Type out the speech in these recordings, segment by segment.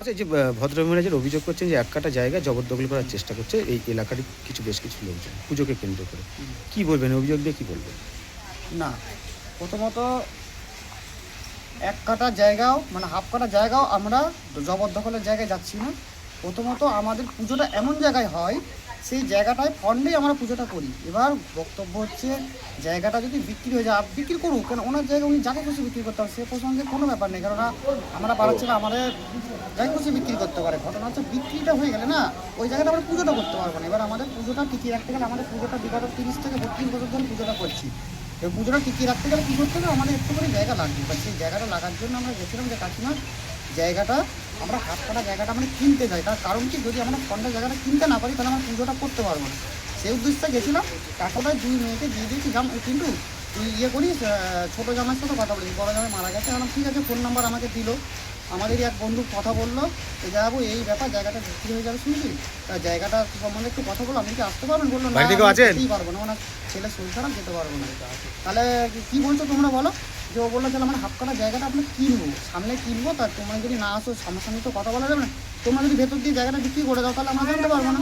আচ্ছা যে ভদ্র ভদ্রমহিলাদের অভিযোগ করছেন যে এক কাটা জায়গা জবরদখল করার চেষ্টা করছে এই এলাকার কিছু বেশ কিছু লোকজন, পুজোকে কেন্দ্র করে। কি বলবেন অভিযোগ দিয়ে কি বলবেন? না, প্রথমত এক কাটা জায়গাও মানে হাফ কাটা জায়গাও আমরা জবরদখলের জায়গায় যাচ্ছি না। প্রথমত আমাদের পুজোটা এমন জায়গায় হয় সেই জায়গাটায় ফন্ডেই আমরা পুজোটা করি। এবার বক্তব্য হচ্ছে, জায়গাটা যদি বিক্রি হয়ে যায় বিক্রি করুক, কেন ওনার জায়গা উনি যাকে খুশি বিক্রি করতে পারে সে প্রসঙ্গে কোনো ব্যাপার নেই। কেননা আমরা পাড়াচ্ছি না আমাদের যাকে খুশি বিক্রি করতে পারে। ঘটনা হচ্ছে বিক্রিটা হয়ে গেলে না, ওই জায়গাটা আমরা পুজোটা করতে পারব না। এবার আমাদের পুজোটা টিকিয়ে রাখতে গেলে আমাদের পুজোটা বিগত তিরিশ থেকে বত্রিশ বছর ধরে পুজোটা করছি। এবার পুজোটা টিকিয়ে রাখতে গেলে কী করতে হবে? আমাদের একটু করে জায়গা লাগবে। এবার সেই জায়গাটা লাগার জন্য আমরা গেছিলাম যে কাকিমা, জায়গাটা আমরা হাত কাটা জায়গাটা মানে কিনতে যাই। তার কারণ কি? যদি আমরা ফন্ডের জায়গাটা কিনতে না পারি তাহলে আমরা পুজোটা করতে পারব না। সেই উদ্দেশ্যে গেছিলাম কাকুটায় দুই মেয়েকে দিয়ে দিয়েছি জাম কিন্তু তুই ইয়ে করিস ছোটো জামার সাথে কথা বলিস বড় জামাই মারা গেছে। এখন ঠিক আছে ফোন নাম্বার আমাকে দিল। আমাদেরই এক বন্ধু কথা বলল যে যাব এই ব্যাপার জায়গাটা বিক্রি হয়ে যাবে শুনছি। তা জায়গাটা সম্বন্ধে একটু কথা বলো আপনি কি আসতে পারবেন বলল না? যেতেই পারব না ওনার ছেলে শরীর খারাপ যেতে পারব না। তাহলে কি বলছো তোমরা বলো? যে ও বলল তাহলে আমরা হাফ কাটা জায়গাটা আমরা কিনবো। সামনে কিনবো তা তোমরা যদি না আসো সামনাসামনি তো কথা বলা যাবে না। তোমরা যদি ভেতর দিয়ে জায়গাটা বিক্রি করে দাও তাহলে আমরা জানতে পারব না।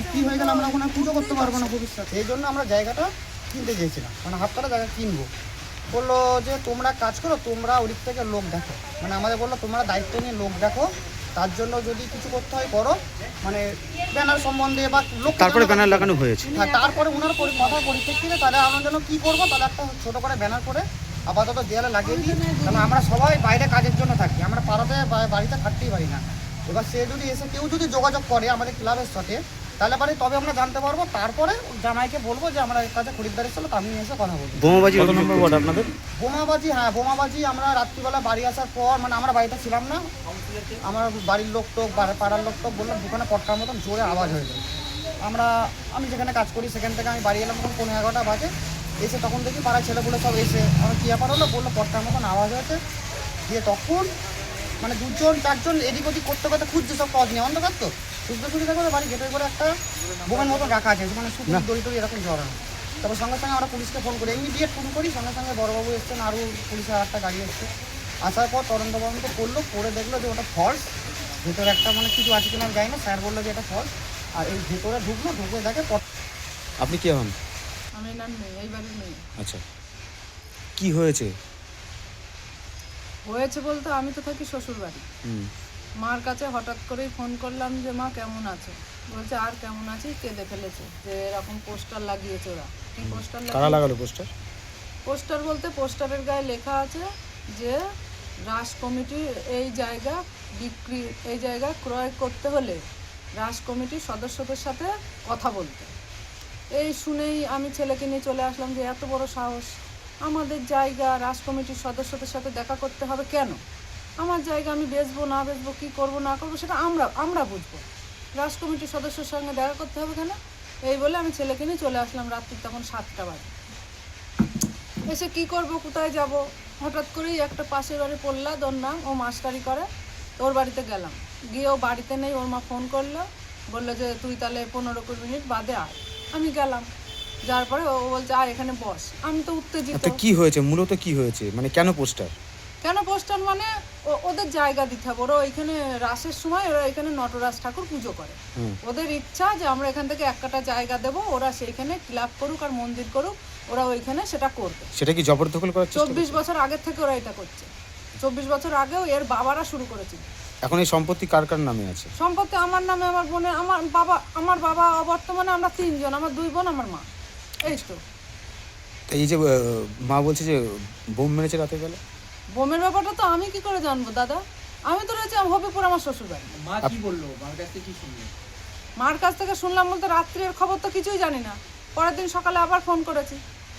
বিক্রি হয়ে গেলে আমরা ওখানে পুজো করতে পারব না ভবিষ্যতে। সেই জন্য আমরা জায়গাটা কিনতে চেয়েছিলাম। মানে হাফ কাটা জায়গা কিনবো। বলল যে তোমরা কাজ করো তোমরা ওদিক থেকে লোক দেখো। মানে আমাদের বলল তোমরা দায়িত্ব নিয়ে লোক দেখো। তার জন্য যদি কিছু করতে হয় করো। মানে ব্যানার সম্বন্ধে বা লোক তারপরে ব্যানার লাগানো হয়েছে। হ্যাঁ তারপরে ওনার কথা পরিপ্রেক্ষিতে তাহলে আমরা যেন কী করব তাহলে একটা ছোটো করে ব্যানার করে আপাতত দেয়ালে লাগিয়ে দিই। কারণ আমরা সবাই বাইরে কাজের জন্য থাকি। আমরা পাড়াতে বাড়িতে থাকতেই পারি না। এবার সে যদি এসে কেউ যদি যোগাযোগ করে আমাদের ক্লাবের সাথে তাহলে পারে তবে আমরা জানতে পারব। তারপরে জামাইকে বলব যে আমরা এর কাছে খরিদ্দারের সাথে আমি এসে কথা বলব। বোমাবাজি কত নম্বর ওয়ার্ড আপনাদের? বোমাবাজি হ্যাঁ বোমাবাজি আমরা রাত্রিবেলা বাড়ি আসার পর মানে আমরা বাড়িতে ছিলাম না। আমার বাড়ির লোক টোক পাড়ার লোক টোক বললাম দোকানে পটকার মতন জোরে আওয়াজ হয়ে যায় আমরা আমি যেখানে কাজ করি সেখান থেকে আমি বাড়ি এলাম তখন পনেরো এগারোটা বাজে। এসে তখন দেখি পাড়ার ছেলেগুলো সব এসে আমার কী ব্যাপার হলো? বলল পটকার মতন আওয়াজ হয়েছে। দিয়ে তখন মানে দুজন চারজন এদিক ওদিক করতে করতে খুঁজছে সব পথ নিয়ে। অন্ধকার তো? খুঁজতে খুঁজতে করে বাড়ি গেটের করে একটা বোমের মতন রাখা আছে মানে শুধু দড়ি টড়ি এরকম জড়ানো তারপর সঙ্গে সঙ্গে আমরা পুলিশকে ফোন করি। ইমিডিয়েট ফোন করি সঙ্গে সঙ্গে বড়বাবু এসছেন আরও পুলিশের আর একটা গাড়ি এসছে। আসার পর তদন্ত তদন্ত করল করে দেখল যে ওটা ফলস ভেতরে একটা মানে কিছু আছে কিনা আমি জানি না স্যার বলল যে এটা ফলস আর এই ভেতরে ঢুকলো ঢুকে দেখে আপনি কে হন? মেয়ে মেয়ে আচ্ছা। কি হয়েছে? হয়েছে বলতে আমি তো থাকি শ্বশুর বাড়ি মার কাছে হঠাৎ করেই ফোন করলাম যে মা কেমন আছে? বলছে আর কেমন আছি? কেঁদে ফেলেছে যে এরকম পোস্টার লাগিয়েছে ওরা। কি পোস্টার কারা লাগালো পোস্টার? পোস্টার বলতে পোস্টারের গায়ে লেখা আছে যে রাস কমিটি এই জায়গা বিক্রি এই জায়গা ক্রয় করতে হলে রাস কমিটির সদস্যদের সাথে কথা বলতে। এই শুনেই আমি ছেলেকে নিয়ে চলে আসলাম যে এত বড় সাহস। আমাদের জায়গা রাজ কমিটির সদস্যদের সাথে দেখা করতে হবে কেন? আমার জায়গা আমি বেচবো, না বেচবো, কী করব, না করব, সেটা আমরা আমরা বুঝব। রাজ কমিটির সদস্যের সঙ্গে দেখা করতে হবে কেন? এই বলে আমি ছেলেকে নিয়ে চলে আসলাম রাত্রি তখন সাতটা বাজে। এসে কি করব, কোথায় যাব? হঠাৎ করেই একটা পাশের বাড়ি পড়লা ওর নাম? ও মাস্টারি করে। ওর বাড়িতে গেলাম। গিয়ে ও বাড়িতে নেই, ওর মা ফোন করল। বলল যে তুই তাহলে পনেরো কুড়ি মিনিট বাদে আয়। আমি গেলাম। যার পরে ও বলছে আয় এখানে বস। আমি তো উত্তেজিত। তো কি হয়েছে? মূলত কি হয়েছে? মানে কেন পোস্টার? কেন পোস্টার মানে ওদের জায়গা দিতে হবে। ওরা ওইখানে রাসের সময় ওরা এখানে নটরাজ ঠাকুর পুজো করে। ওদের ইচ্ছা যে আমরা এখান থেকে এক কাটা জায়গা দেবো ওরা সেইখানে ক্লাব করুক আর মন্দির করুক ওরা ওইখানে সেটা করবে। সেটা কি জবরদখল করার চেষ্টা চব্বিশ বছর আগের থেকে ওরা এটা করছে। চব্বিশ বছর আগেও এর বাবারা শুরু করেছিল। এখন এই সম্পত্তি কার কার নামে আছে? সম্পত্তি আমার নামে আমার বোনে আমার বাবা আমার বাবা বর্তমানে আমরা তিনজন আমার দুই বোন আমার মা। এই তো। এই যে মা বলছে যে বোম মেরেছে রাতের বেলা? বোমের ব্যাপারটা তো আমি কি করে জানব দাদা? আমি তো রয়েছি হবিপুর আমার শ্বশুর বাড়ি মা কি বলল? মার কাছ থেকে কি শুনলেন মার কাছ থেকে শুনলাম বলতে রাত্রের খবর তো কিছুই জানি না। পরের দিন সকালে আবার ফোন করেছি।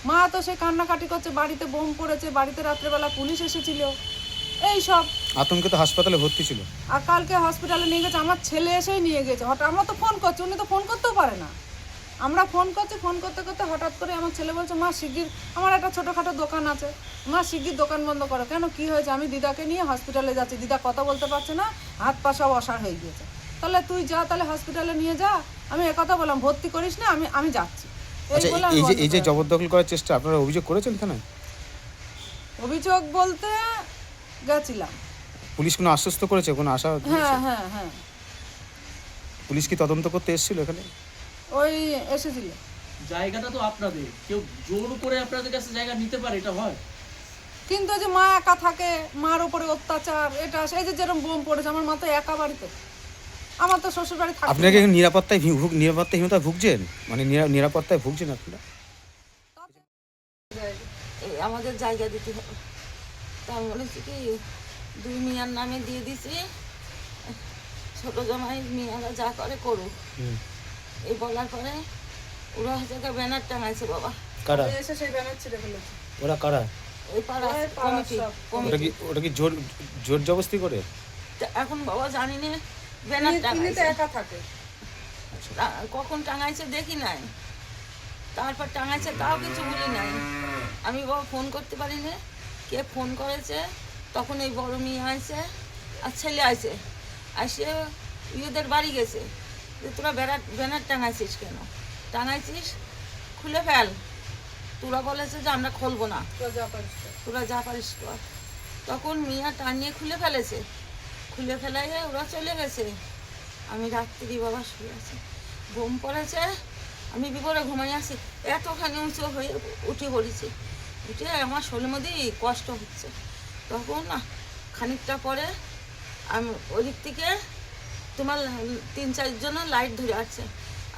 মা তো সে কান্নাকাটি করছে বাড়িতে বোম পড়েছে বাড়িতে রাত্রেবেলা পুলিশ এসেছিল। এই সব। আতঙ্কে তো হাসপাতালে ভর্তি ছিল। আর কালকে হসপিটালে নিয়ে গেছে আমার ছেলে এসেই নিয়ে গেছে। হঠাৎ আমরা তো ফোন করছি উনি তো ফোন করতেও পারে না। আমরা ফোন করছি ফোন করতে করতে হঠাৎ করে আমার ছেলে বলছে মা শিগগির আমার একটা ছোটোখাটো দোকান আছে। মা শিগগির দোকান বন্ধ করো। কেন কি হয়েছে? আমি দিদাকে নিয়ে হসপিটালে যাচ্ছি। দিদা কথা বলতে পারছে না হাত পা সব অসার হয়ে গিয়েছে। তাহলে তুই যা তাহলে হসপিটালে নিয়ে যা। আমি একথা বললাম ভর্তি করিস না আমি আমি যাচ্ছি। এই আচ্ছা যে জবরদখল করার চেষ্টা আপনারা অভিযোগ করেছেন থানায় অভিযোগ বলতে গেছিলাম। পুলিশ কোনো আশ্বস্ত করেছে? কোনো আশা হ্যাঁ হ্যাঁ হ্যাঁ। পুলিশ কি তদন্ত করতে এসেছিল এখানে? ওই এসেছিল। জায়গাটা তো আপনাদের। কেউ জোর করে আপনাদের কাছে জায়গা নিতে পারে এটা হয়। কিন্তু ওই যে মা একা থাকে মার উপরে অত্যাচার এটা এই যে যেরকম বোম পড়েছে আমার মা তো একা বাড়িতে। আমার তো শ্বশুর বাড়ি থাকে আপনাকে নিরাপত্তায় ভুগ- নিরাপত্তাহীনতায় ভুগছেন? মানে নিরাপত্তায় ভুগছেন আপনারা? আমাদের জায়গা দিতে হবে। তা আমি বলেছি কি দুই মিয়ার নামে দিয়ে দিছি? ছোট জামাই মিয়ারা যা করে করুক। এই বলার পরে ওরা হচ্ছে একটা ব্যানার টাঙাইছে বাবা। কারা? এসে সেই ব্যানার ছিঁড়ে ফেলেছে। ওরা কারা? ওই পাড়া কমিটি ওটা কি ওটা কি জোর জোর জবস্তি করে? তা এখন বাবা জানি না ব্যানার টাঙাইছে। একা থাকে। কখন টাঙাইছে দেখি নাই। তারপর টাঙাইছে তাও কিছু বলি নাই। আমি বাবা ফোন করতে পারি না। কে ফোন করেছে তখন এই বড় মেয়ে আইছে আর ছেলে আইছে। আসে ইয়েদের বাড়ি গেছে। যে তোরা ব্যানার ব্যানার টাঙাইছিস কেন? টাঙাইছিস খুলে ফেল। তোরা বলেছে যে আমরা খুলবো না। তোরা যা পারিস কর। তখন মিয়া টানিয়ে খুলে ফেলেছে। খুলে ফেলাইয়ে ওরা চলে গেছে। আমি রাত্রি বাবা শুয়ে আছি। ঘুম পড়েছে। আমি বিপরে ঘুমাই আছি। এতখানি উঁচু হয়ে উঠে পড়েছি। উঠে আমার শরীরের মধ্যে কষ্ট হচ্ছে। তখন না, খানিকটা পরে আমি ওই দিক থেকে তোমার তিন চারজন লাইট ধরে আসছে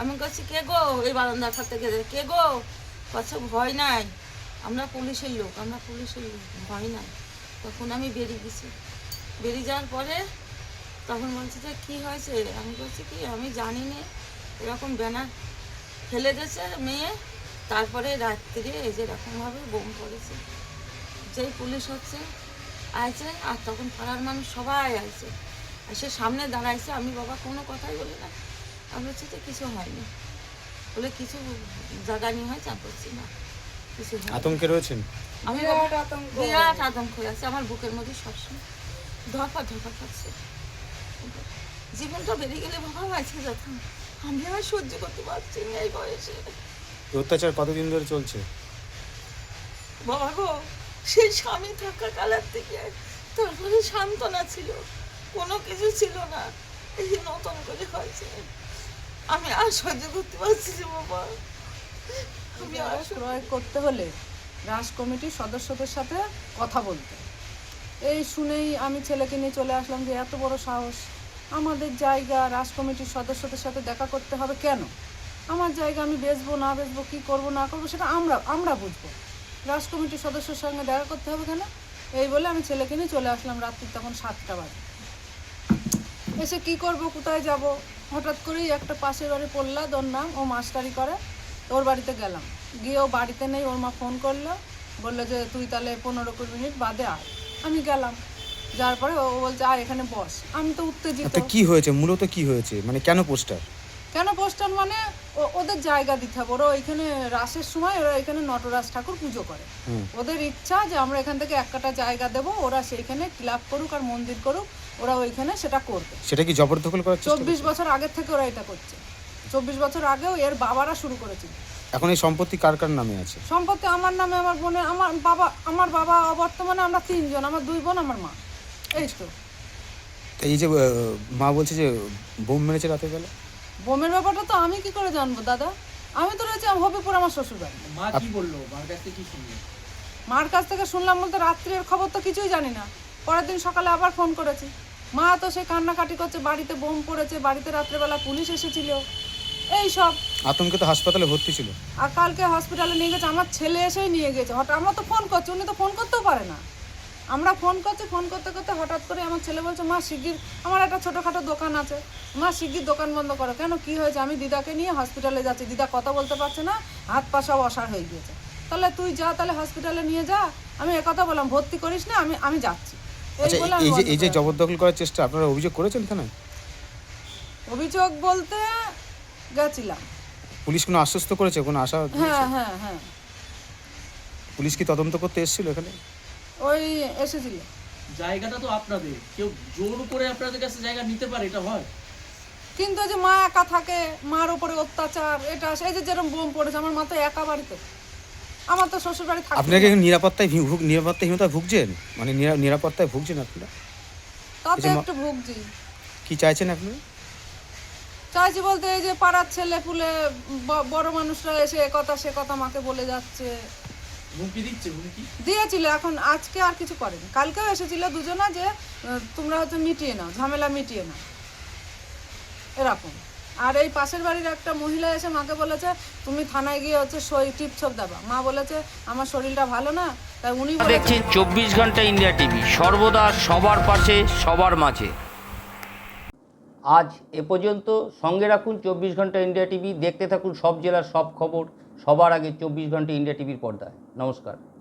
আমি কাছে কে গো এই বারান্দার বারান্দাটা থেকে? কে গো? কাছে ভয় নাই। আমরা পুলিশের লোক, আমরা পুলিশের লোক, ভয় নাই। তখন আমি বেরিয়ে গেছি। বেরিয়ে যাওয়ার পরে তখন বলছে যে, কী হয়েছে? আমি বলছি কি, আমি জানি না এরকম ব্যানার ফেলে দিয়েছে মেয়ে। তারপরে রাত্রে এই যে এরকমভাবে বোম পড়েছে যেই পুলিশ হচ্ছে আইছে আর তখন পাড়ার মানুষ সবাই আইছে। সে সামনে দাঁড়াইছে আমি বাবা কোনো কথাই বলি না। আমি হচ্ছে যে কিছু হয়নি। বলে কিছু জায়গা নিয়ে হয় চাপ করছি না কিছু। আতঙ্কে রয়েছেন? আমি বিরাট আতঙ্ক। হয়ে আছে আমার বুকের মধ্যে সবসময় ধরপা ধরপা খাচ্ছে জীবনটা বেরিয়ে গেলে বাবা বাঁচে যেতাম আমি আর সহ্য করতে পারছি না এই বয়সে। অত্যাচার কতদিন ধরে চলছে? বাবা গো সেই স্বামী থাকা কালার থেকে তারপরে সান্ত্বনা ছিল। কোনো কিছু ছিল না। এই যে নতুন করে হয়েছে। আমি আর সহ্য করতে পারছি না বাবা। আমি আর ক্রয় করতে হলে রাজ কমিটির সদস্যদের সাথে কথা বলতে। এই শুনেই আমি ছেলেকে নিয়ে চলে আসলাম যে এত বড় সাহস। আমাদের জায়গা রাজ কমিটির সদস্যদের সাথে দেখা করতে হবে কেন? আমার জায়গা আমি বেচবো না বেচবো কী করব না করব সেটা আমরা আমরা বুঝব। রাজ কমিটির সদস্যের সঙ্গে দেখা করতে হবে কেন? এই বলে আমি ছেলেকে নিয়ে চলে আসলাম রাত্রি তখন সাতটা বাজে। এসে কি করব কোথায় যাব? হঠাৎ করেই একটা পাশের বাড়ি পড়লা ওর নাম ও মাস্টারি করে। ওর বাড়িতে গেলাম। গিয়ে ও বাড়িতে নেই ওর মা ফোন করল। বলল যে তুই তাহলে পনেরো কুড়ি মিনিট বাদে আয়। আমি গেলাম। যাওয়ার পরে ও বলছে আয় এখানে বস। আমি তো উত্তেজিত। তো কি হয়েছে? মূলত কি হয়েছে? মানে কেন পোস্টার? কেন পোস্টার মানে ওদের জায়গা দিতে হবে। ওরা ওইখানে রাসের সময় ওরা এখানে নটরাজ ঠাকুর পুজো করে। ওদের ইচ্ছা যে আমরা এখান থেকে এক কাটা জায়গা দেবো ওরা সেইখানে ক্লাব করুক আর মন্দির করুক ওরা ওইখানে সেটা করবে। সেটা কি জবরদখল করার চেষ্টা চব্বিশ বছর আগের থেকে ওরা এটা করছে। চব্বিশ বছর আগেও এর বাবারা শুরু করেছিল। এখন এই সম্পত্তি কার কার নামে আছে? সম্পত্তি আমার নামে আমার বোনে আমার বাবা আমার বাবা বর্তমানে আমরা তিনজন আমার দুই বোন আমার মা। এই তো। তো এই যে মা বলছে যে বোম মেরেছে রাতের বেলা? বোমের ব্যাপারটা তো আমি কি করে জানব দাদা? আমি তো রয়েছি হবিপুর আমার শ্বশুর বাড়ি মা কি বলল? মার কাছ থেকে কি শুনলেন মার কাছ থেকে শুনলাম বলতে রাত্রের খবর তো কিছুই জানি না। পরের দিন সকালে আবার ফোন করেছি। মা তো সে কান্নাকাটি করছে বাড়িতে বোম পড়েছে বাড়িতে রাত্রেবেলা পুলিশ এসেছিল। এই সব। আতঙ্কে তো হাসপাতালে ভর্তি ছিল। আর কালকে হসপিটালে নিয়ে গেছে আমার ছেলে এসেই নিয়ে গেছে। হঠাৎ আমরা তো ফোন করছি উনি তো ফোন করতেও পারে না। আমরা ফোন করছি ফোন করতে করতে হঠাৎ করে আমার ছেলে বলছে মা শিগগির আমার একটা ছোটোখাটো দোকান আছে। মা শিগগির দোকান বন্ধ করো। কেন? কি হয়েছে? আমি দিদাকে নিয়ে হসপিটালে যাচ্ছি। দিদা কথা বলতে পারছে না হাত পা সব অসার হয়ে গিয়েছে। তাহলে তুই যা তাহলে হসপিটালে নিয়ে যা। আমি একথা বললাম ভর্তি করিস না আমি আমি যাচ্ছি। এই আচ্ছা আমি যে এই যে জবরদখল করার চেষ্টা আপনারা অভিযোগ করেছেন থানায়? অভিযোগ বলতে গেছিলাম। পুলিশ কোনো আশ্বস্ত করেছে? কোনো আশা? হ্যাঁ হ্যাঁ হ্যাঁ। পুলিশ কি তদন্ত করতে এসেছিল এখানে? ওই এসেছিল। জায়গাটা তো আপনাদের। কেউ জোর করে আপনাদের কাছে জায়গা নিতে পারে এটা হয়। কিন্তু ওই যে মা একা থাকে মার উপরে অত্যাচার এটা এই যে যেরকম বোম পড়েছে আমার মা তো একা বাড়িতে। আমার তো শ্বশুর বাড়ি থাকে। আপনাকে নিরাপত্তায় ভুগ- নিরাপত্তাহীনতায় ভুগছেন? মানে নিরাপত্তায় ভুগছেন আপনারা? তাতে একটু ভুগছি। কি চাইছেন আপনি? চাইছি বলতে এই যে পাড়ার ছেলে পুলে ব- বড় মানুষরা এসে এ কথা সে কথা মাকে বলে যাচ্ছে। দিয়েছিল এখন আজকে আর কিছু করেনি। কালকেও এসেছিল দুজনা যে তোমরা হয়তো মিটিয়ে নাও ঝামেলা মিটিয়ে নাও। এরকম। আর এই পাশের বাড়ির একটা মহিলা এসে মাকে বলেছে তুমি থানায় গিয়ে হচ্ছে সই টিপছপ দেবা। মা বলেছে আমার শরীরটা ভালো না। তাই উনি দেখছেন চব্বিশ ঘণ্টা ইন্ডিয়া টিভি। সর্বদা সবার পাশে সবার মাঝে। আজ এ পর্যন্ত সঙ্গে রাখুন চব্বিশ ঘণ্টা ইন্ডিয়া টিভি। দেখতে থাকুন সব জেলার সব খবর। সবার আগে চব্বিশ ঘণ্টা ইন্ডিয়া টিভির পর্দায়। নমস্কার